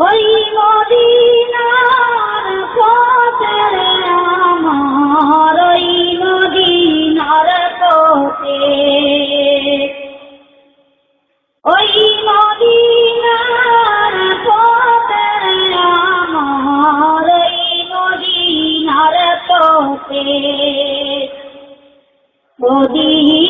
ওই মদিনার পথে আমার, ওই মদিনার পথে। ওই মদিনার পথে আমার, ওই মদিনার পথে। মদিনাতে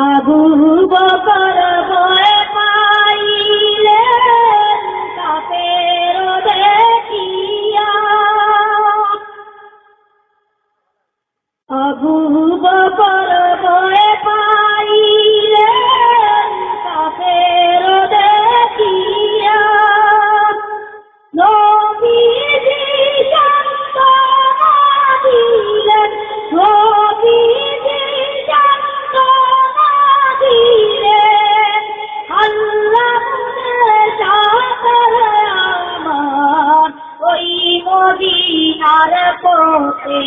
আবু বকর বয় পাইলেন কাপের দেখিয়া। আবু মদিনার পথে।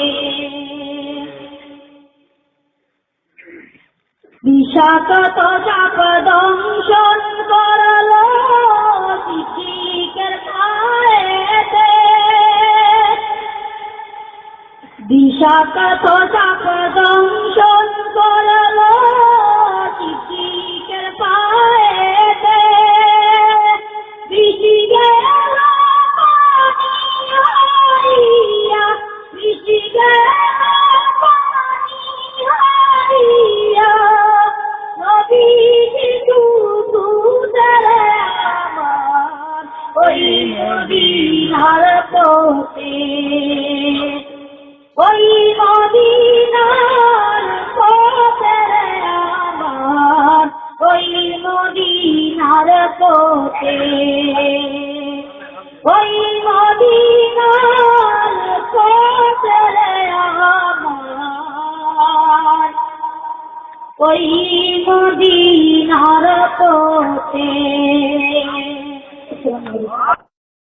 বিষাকত চাপ দংশন করল শিক্ষিকের পায়েতে বিষাকত চাপ দংশন মদিনার পথে ওই মদিনার পথে আমার ওই মদিনার পথে ওই মদিনার পথে আমার ওই মদিনার পথে।